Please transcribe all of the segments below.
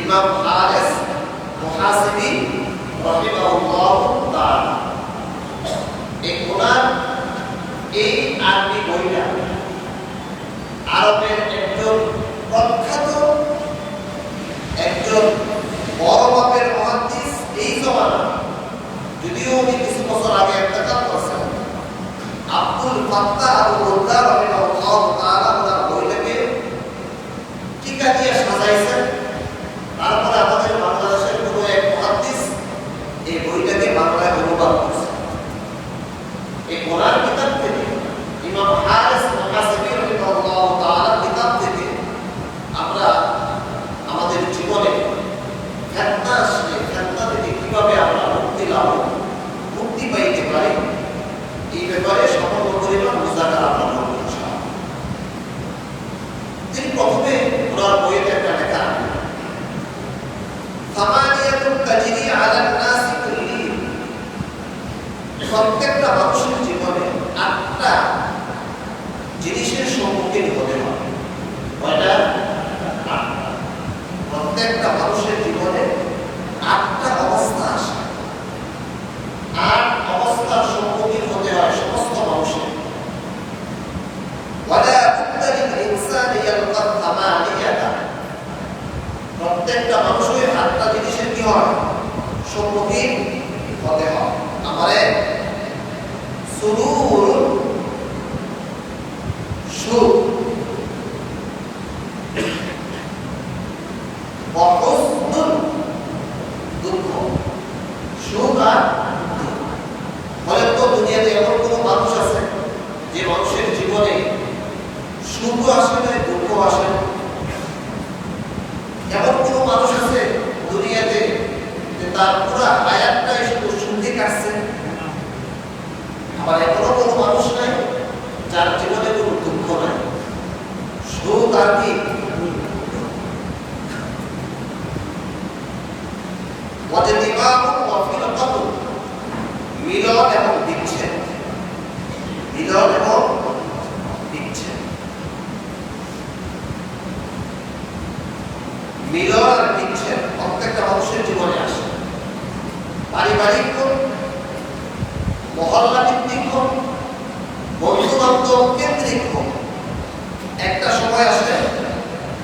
ইমাম হারেস মুহাসিবি রাহিমাহুল্লাহ তাআলা। এই ওনার এই আরবি বইটা আরবের একজন প্রখ্যাত একজন বড় মাপের মহাদ্দিস এই জমানা যদিও উনি কিছু বছর আগে ইন্তেকাল করেছেন আব্দুল ফাত্তাহ আবু রুদ্দা রাহিমাহুল্লাহ তাআলা ওনার বইটাকে টিকা দিয়ে সাজাইছেন তারপরে আমাদের বাংলাদেশের কোনো এক মহাদ্দিস এই বইটাকে বাংলায় অনুবাদ করছে এই কোরআন কিতাব থেকে ইমাম হারিস মুহাসিবি রাহিমাহুল্লাহ তাআলা কিতাব থেকে আমরা আমাদের জীবনে ফেতনা আসলে ফেতনা থেকে কীভাবে আমরা মুক্তি লাভ মুক্তি পাইতে পারি এই ব্যাপারে সামান্য পরিমাণ মুজাকার আমরা করব ইনশাআল্লাহ। তিনি প্রথমে ওনার বইতে একটা লেখা সামানিয়াতুন তাজরি আলান নাসি কুল্লিহিম প্রত্যেকটা মানুষের জীবনে আটটা জিনিসের সম্মুখীন হতে হয়। প্রত্যেকটা মানুষের জীবনে আটটা অবস্থা আসে। আট অবস্থার সম্মুখীন হতে হয় সমস্ত মানুষের। প্রত্যেকটা মানুষের আটটা জিনিসের কি হয়? সম্মুখীন হতে হয়। আমাদের এমন মানুষ আছে যে মানুষের জীবনে সুখ আসে দুঃখ আসে? এমন মানুষ আছে দুনিয়াতে যে তার পুরো হায়াতটাই শুধু সুখে কাটছে আবার এমনও কোনো মানুষ নাই, যার জীবনে কোনো দুঃখ নাই সুখ আর কি? মিলন এবং বিচ্ছেদ। মিলন এবং বিচ্ছেদ। মিলন আর বিচ্ছেদ প্রত্যেকটা মানুষের জীবনে আসে। পারিবারিক হোক মহল্লা ভিত্তিক হোক বন্ধু বান্ধব কেন্দ্রিক হোক একটা সময় আসে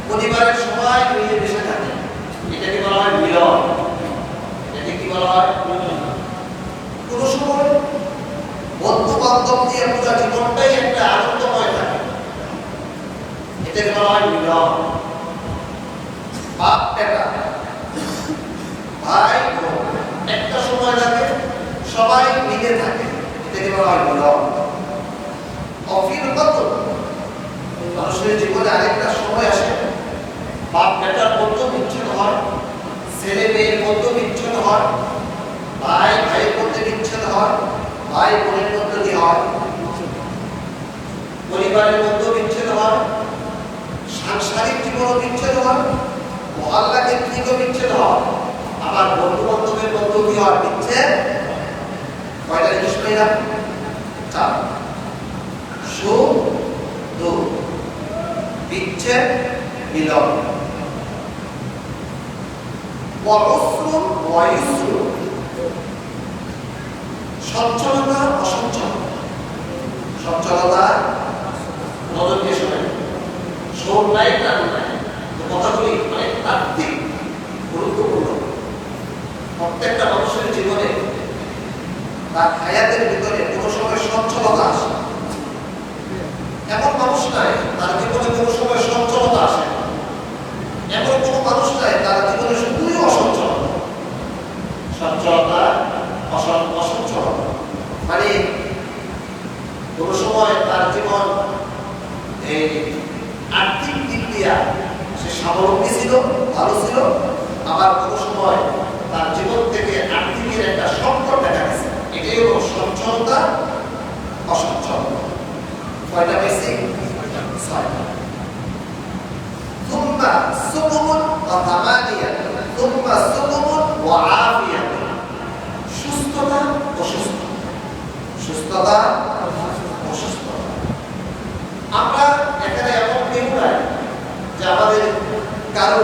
পরিবারের সবাই মিলে মিশে থাকে এটাকে বলা হয় মিলন এটাকে কি বলা হয় কোনো সময় পুরো জীবনটাই একটা আনন্দময় থাকে। সময় থাকে। সবাই কত? মানুষের জীবনে আরেকটা সময় আসে। বাপ বেটার মধ্যে হয়, ছেলে মেয়ের মধ্যে বিচ্ছেদ হয়, ভাই ভাইয়ের মধ্যে বিচ্ছেদ হয়, ভাই বোনের মধ্যে পরিবারের মধ্যে বিচ্ছেদ হয়, সাংসারিক জীবনও বিচ্ছেদ হয় মহল্লা কেন্দ্রিক বিচ্ছেদ হয়? বন্ধু বান্ধবের মধ্যে কি হয় বিচ্ছেদ? কয়টা জিনিস চার। সুখ, দুঃখ, বিচ্ছেদ সচ্ছলতা অসচ্ছলতা সচ্ছলতা, নজর দিয়ে শোনেন। শোন নাই টান নাই। কথাগুলি অনেক তাত্ত্বিক, গুরুত্বপূর্ণ। প্রত্যেকটা মানুষের জীবনে তার হায়াতের ভিতরে কোনো সময় সচ্ছলতা আসে এমন মানুষ নাই, তার জীবনে কোনো সময় সচ্ছলতা আসে। এমন কোনো মানুষ নাই, তার জীবনে শুধুই অসচ্ছলতা। সচ্ছলতা কোনো সময় তার জীবন আর্থিক দিক দিয়া সে স্বাবলম্বী ছিল, ভালো ছিল, আবার কোনো সময় তার জীবন থেকে আর্থিকের একটা সংকট দেখা গেছে। এটাই হলো সচ্ছলতা অসচ্ছলতা কয়টা বেশি ছয়টা। ثم سقم وثمانية ثم سقم وعافية সুস্থতা অসুস্থ সুস্থতা আমরা এখানে এমন কেউ যে আমাদের কারও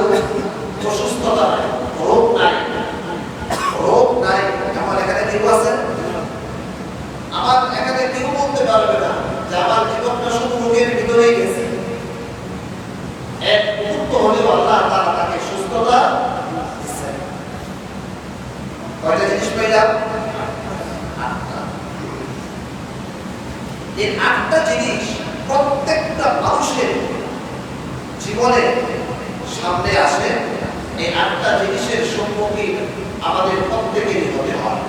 অসুস্থতা নাই, রোগ নাই। রোগ নাই, আমার এখানে কেউ আছে? আমার এখানে কেউ বলতে পারবে না যে আমার জীবনটা শুধু রোগের ভিতরেই গেছে। এক মুহূর্ত হলেও আল্লাহ তারা তাকে সুস্থতা কয়টা জিনিস পাইলাম? এই আটটা জিনিস জীবনে সামনে আসে, এই আটটা জিনিসের সম্মুখীন আমাদের প্রত্যেকেরই হতে হয়।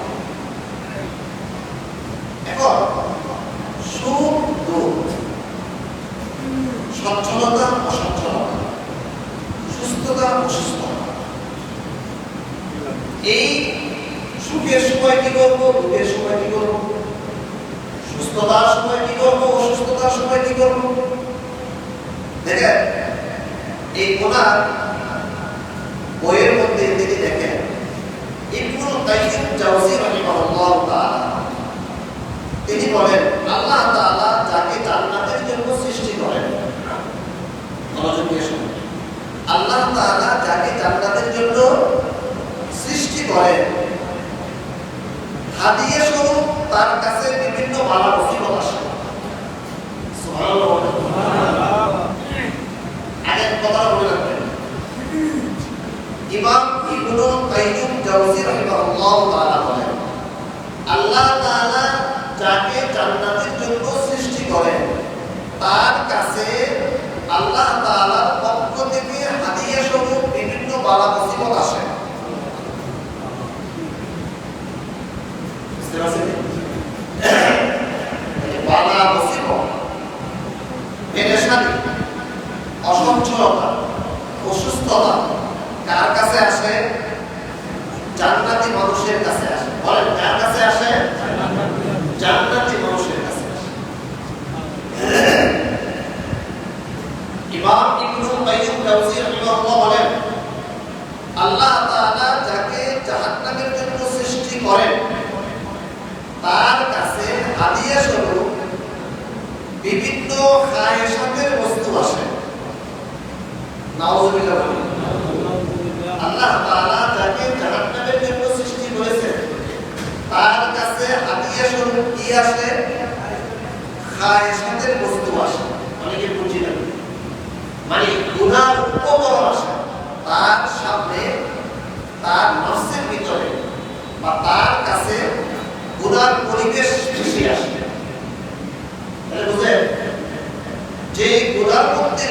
এখন, সুখ, দুঃখ, সচ্ছলতা, অসচ্ছলতা, সুস্থতা, অসুস্থতা, এই সুখের সময় কি করব, দুঃখের সময় কি করব? সুস্থতার সময় কি করব, অসুস্থতার সময় কি করব? দেখেন এই কোনার বইয়ের মধ্যে তিনি দেখেন ইবনুল কাইয়িম জাওজি তিনি বলেন, আল্লাহ তাআলা যাকে জান্নাতের জন্য সৃষ্টি করেন। মনোযোগ দিয়ে আল্লাহ তাআলা যাকে জান্নাতের জন্য সৃষ্টি করেন হাদিয়া স্বরূপ তার কাছে বিভিন্ন বালা মুসিবত আসে। আল্লাহ তাআলা যাকে জান্নাতের জন্য সৃষ্টি করেন, তার কাছে আল্লাহ তাআলার পক্ষ থেকে স্বরূপ বিভিন্ন বালা মুসিবত আসে বুঝতে পারছেন এই যে বালা মুসিবত পেরেশানি অসচ্ছলতা অসুস্থতা কার কাছে আসে জান্নাতি আল্লাহ তার কাছে হাদিয়া স্বরূপ বিভিন্ন বস্তু আসে। নাউজুবিল্লাহ যাকে জাহান্নামের জন্য সৃষ্টি করেছেন তার কাছে হাদিয়া স্বরূপ কি আসে খায়েশাতের বস্তু আসে। অনেকে বুঝি না। মানে গুনার উপকরণ আসে। তার সামনে, তার নফসের ভিতরে বা তার কাছে গুনার পরিবেশ বেশি আসে। বুঝলেন? যে গুনার মধ্যে